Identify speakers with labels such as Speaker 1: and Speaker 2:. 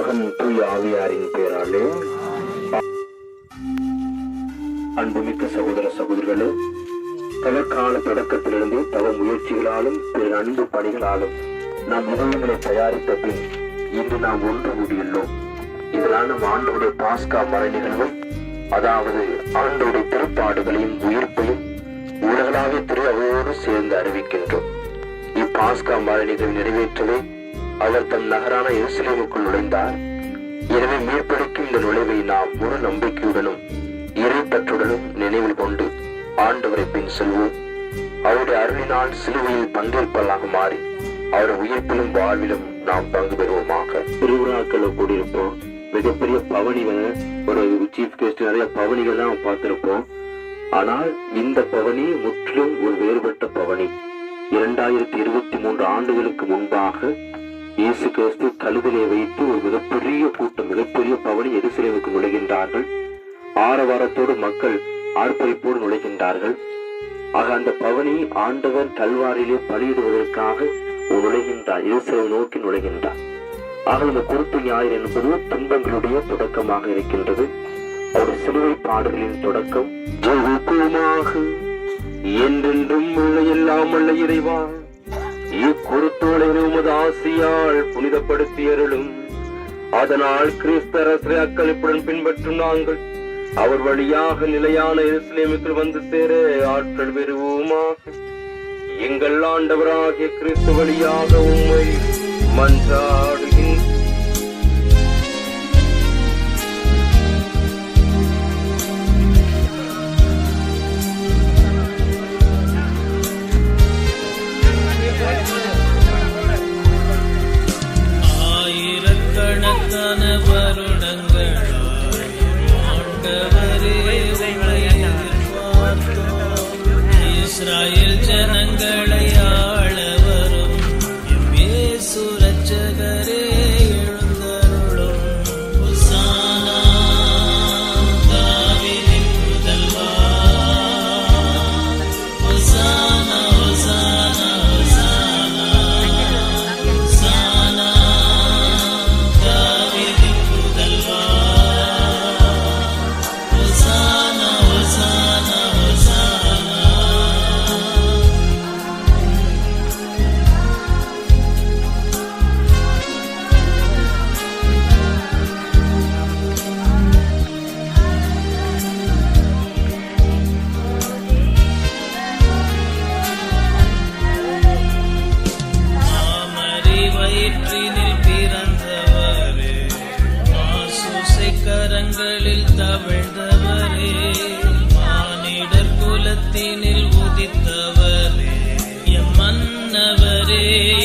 Speaker 1: மகன் தூய ஆவியாரின் பேராலே. அன்புமிக்க சகோதர சகோதரிகளே தவக்கால தொடக்கத்திலிருந்து தவ முயற்சிகளாலும் பிற அன்பு பணிகளாலும் நாம் இதயங்களை தயாரித்த பின் இன்று நாம் ஒன்று கூடியுள்ளோம். இதனால் நம் ஆண்டோடைய பாஸ்கா மறை நிகழ்வும் அதாவது ஆண்டோடைய திருப்பாடுகளையும் உயிர்ப்பையும் உலகளாவிய திரு அவையோடு சேர்ந்து அறிவிக்கின்றோம். இப்பாஸ்கா மறை நிகழ்வு நிறைவேற்றவே அவர் தன் நகரான எருசலேமுக்குள் நுழைந்தார். எனவே மீட்பெடுக்கும் இந்த நுழைவை நாம் முழு நம்பிக்கையுடனும் இறைப்பற்றுடனும் நினைவில் கொண்டு ஆண்டவரை பின் செல்வோம். அவருடைய அருளினால் சிலுவையில் பங்கேற்பதாக மாறி அவர் உயிர்ப்பிலும் வாழ்விலும் நாம் பங்கு பெறுவோமாக. திருவிழாக்கள் கூடியிருப்போம். மிகப்பெரிய பவனிகள் ஒரு சீஃப் கெஸ்ட் நிறைய பவனிகள் தான் பார்த்திருப்போம். ஆனால் இந்த பவனி முற்றிலும் ஒரு வேறுபட்ட பவனி. இரண்டாயிரத்தி இருபத்தி மூன்று ஆண்டுகளுக்கு முன்பாக இயேசு கிறிஸ்து கழுதிலே வைத்து ஒரு மிகப்பெரிய கூட்டம் மிகப்பெரிய பவனி எருசலேமுக்கு நுழைகின்றார்கள். ஆரவாரத்தோடு மக்கள் ஆர்ப்பரிப்போடு நுழைகின்றார்கள். ஆக அந்த பவனி ஆண்டவர் கல்வாரிலே பலியிடுவதற்காக நுழைகின்றார் எருசலேம் நோக்கி நுழைகின்றார். ஆக இந்த குறுப்பு ஞாயிறு என்பது துன்பங்களுடைய தொடக்கமாக இருக்கின்றது. ஒரு சிலுவை பாடல்களின் தொடக்கம். என்றென்றும் உள்ள எல்லாம் உள்ள இறைவா. இக்குருத்தோலை உமது ஆசியால் புனிதப்படுத்தி அருளும் அதனால் கிறிஸ்தரசரை அக்களிப்புடன் பின்பற்றும் நாங்கள். அவர் வழியாக நிலையான இஸ்லேமுக்கு வந்து சேர ஆற்றல் பெறுவோமாக. எங்கள் ஆண்டவராகிய கிறிஸ்து வழியாக
Speaker 2: உண்மை வயிற்றினில் பிறந்தவரே. மாசூசை கரங்களில் தவிழ்ந்தவரே. மானிடர் குலத்தினில் உதித்தவரே. எம் மன்னவரே